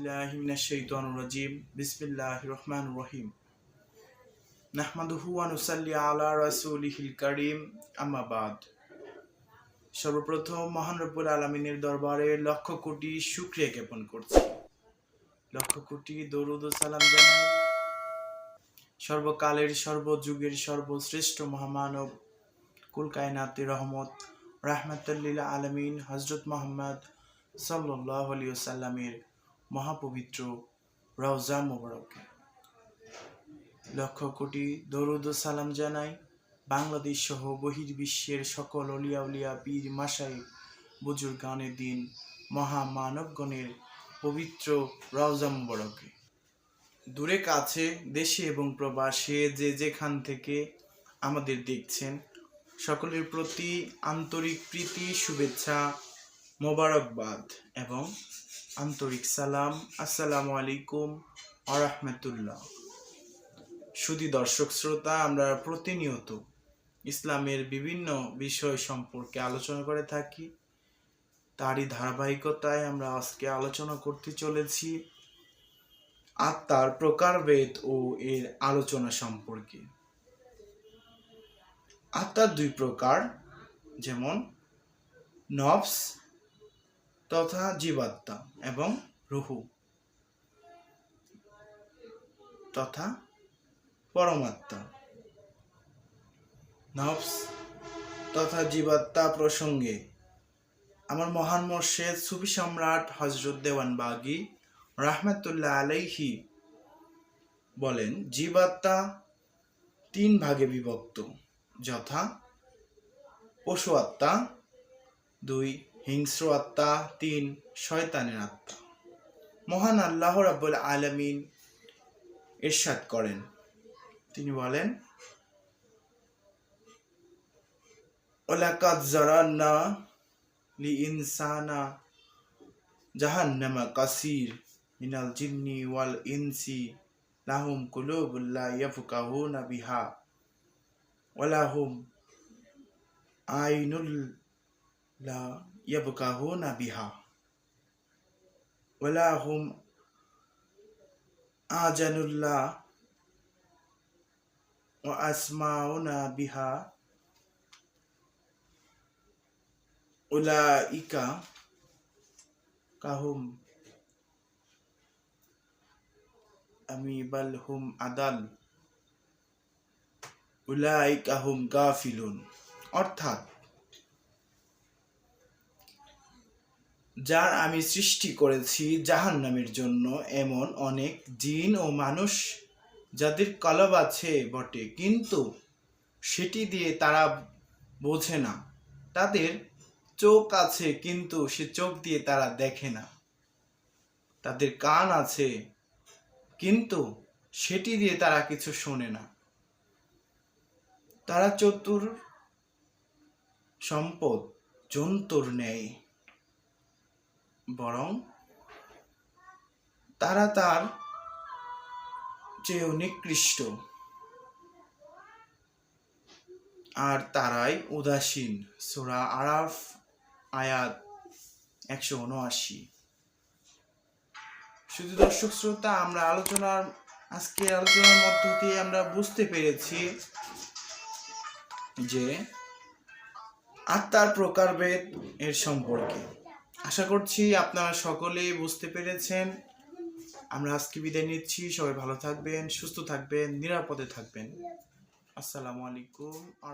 বিল্লাহি মিনাশ শাইতানির রাজিম। বিসমিল্লাহির রহমানির রহিম। নাহমাদুহু ওয়া নুসাল্লি আলা রাসূলিহিল কারীম। আম্মা বাদ। সর্বপ্রথম মহান রব্বুল আলমিনের দরবারে লক্ষ কোটি শুক্রিয়া জ্ঞাপন করছি। লক্ষ কোটি দরুদ সালাম জানাই। সর্বকালের, সর্বযুগের, সর্বশ্রেষ্ঠ মহামানব কুল কায়নাতের রহমত রাহমাতুল্লিল আলমিন হজরত মোহাম্মদ সাল্লাহ আলিয়া সাল্লামের মহাপবিত্র রওজা মোবারকে লক্ষ কোটি দরুদ সালাম জানাই বাংলাদেশ সহ বহির্বিশ্বের সকল অলিয়া উলিয়া পীর মাসাই বুজুর্গানের দিন মহামানবগণের পবিত্র রওজা মোবারকে দূরে কাছে, দেশে এবং প্রবাসে যে যেখান থেকে আমাদের দেখছেন, সকলের প্রতি আন্তরিক প্রীতি, শুভেচ্ছা, মোবারকবাদ এবং আন্তরিক সালাম, আসসালামু আলাইকুম আরহামতুল্লাহ সুদী দর্শক শ্রোতা, আমরা প্রতিনিয়ত ইসলামের বিভিন্ন বিষয় সম্পর্কে আলোচনা করে থাকি। তারই ধারাবাহিকতায় আমরা আজকে আলোচনা করতে চলেছি আত্মার প্রকারভেদ ও এর আলোচনা সম্পর্কে। আত্মার দুই প্রকার, যেমন নফস তথা জীবাত্মা এবং রুহু। তথা পরমাত্মা। নফস তথা জীবাত্মা প্রসঙ্গে আমার মহান মোর্শেদ সুফি সম্রাট হজরত দেওয়ান বাগি রাহমাতুল্লাহ আলাইহি বলেন, জীবাত্মা তিন ভাগে বিভক্ত, যথা পশু আত্মা দুই হিংস্র আত্মা, তিন, শয়তানের আত্মা। মহান আল্লাহ রাব্বুল আলামিন এরশাদ করেন। তিনি বলেন, ওলাকাদ জারান্না লি ইনসানা জাহান্নামা কাসির মিনাল জিন্নি ওয়াল ইনসি লাহুম কুলুবুল্লা ইয়াফকাহুনা বিহা ওয়ালাহুম আইনুল লা ইয়াবকাহুনা বিহা ওয়ালাহুম আজানুল্লাহ ওয়া আসমাউনা বিহা উলাইকা কাহুম আমি বাল হুম আদাল উলাইকা হুম গাফিলুন অর্থাৎ যার আমি সৃষ্টি করেছি জাহান নামের জন্য এমন অনেক জিন ও মানুষ যাদের কলব আছে বটে, কিন্তু সেটি দিয়ে তারা বোঝে না। তাদের চোখ আছে, কিন্তু সে চোখ দিয়ে তারা দেখে না। তাদের কান আছে, কিন্তু সেটি দিয়ে তারা কিছু শোনে না। তারা চতুর সম্পদ, জন্তুর নেয় বরং তারা তার চেয়েও নিকৃষ্ট। আর তারাই উদাসীন। সুরা আরাফ, আয়াত একশো উনআশি। শুধু দর্শক শ্রোতা, আমরা আলোচনার, আজকে আলোচনার মধ্য দিয়ে আমরা বুঝতে পেরেছি যে আত্মার প্রকারভেদ এর সম্পর্কে। আশা করছি আপনারা সকলে বুঝতে পেরেছেন। আমরা আজকে বিদায় নিচ্ছি। সবাই ভালো থাকবেন, সুস্থ থাকবেন, নিরাপদে থাকবেন। আসসালামু আলাইকুম আ